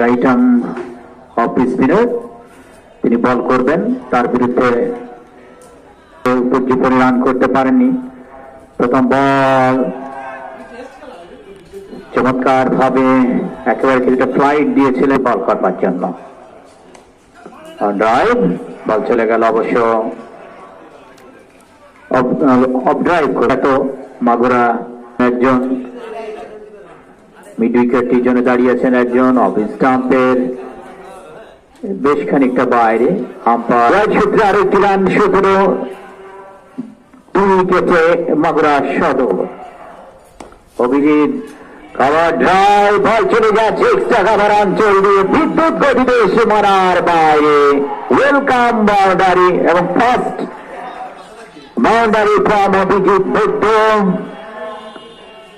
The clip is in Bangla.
রাইট আর্ম অফ স্পিনার তিনি বল করবেন, তার বিরুদ্ধে উপর্যুপরি রান করতে পারেননি। প্রথম বল। চমৎকার ভাবে একেবারে কিছুটা ফ্লাইট দিয়েছিলেন বল করবার জন্য। ড্রাইভ বল চলে গেল অবশ্য। অফ ড্রাইভ করে তো মাগুরা একজন মিড উইকেটটির জন্য দাঁড়িয়েছেন একজন অফ স্টাম্পের। বেশ খানিকটা বাইরে, আম্পায়ার। সূত্রে আরও একটি রান শুধু দুই উইকেটে মাগুরা সদর। অভিজিৎ বল চলে যাচ্ছে এক্সট্রা অঞ্চল দিয়ে বিদ্যুৎ গতিতে বাইরে। ওয়েলকাম বাউন্ডারি এবং first boundary from Abhijit Baidya